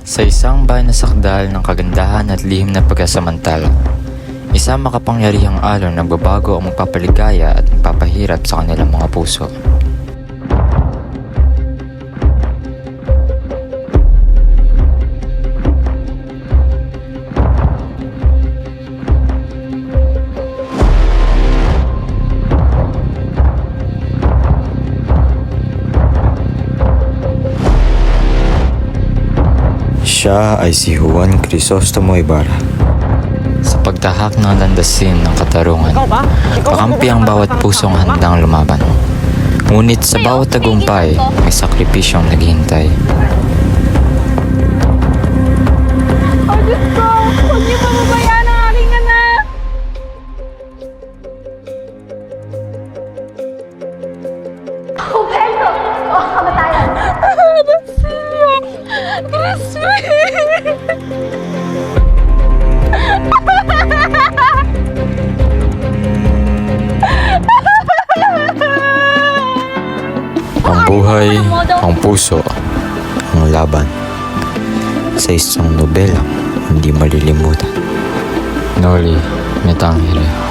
Sa isang bahay na sakdal ng kagandahan at lihim na pagkasamantala, isang makapangyarihang alon nagbabago ang magpapaligaya at magpapahirap sa kanilang mga puso. Siya ay si Juan Crisostomo Ibarra. Sa pagtahak ng landasin ng katarungan, kakampi ang bawat pusong handang lumaban. Ngunit sa bawat tagumpay, may sakripisyong naghihintay. Oh, Diyos ko! Huwag niyo pababayaan ang aking anak! Humberto! O ang kamatayan! Basilio! Crispy! Ang buhay, ang puso, ang laban. Sa isang nobelang hindi malilimutan. Noli Metangere.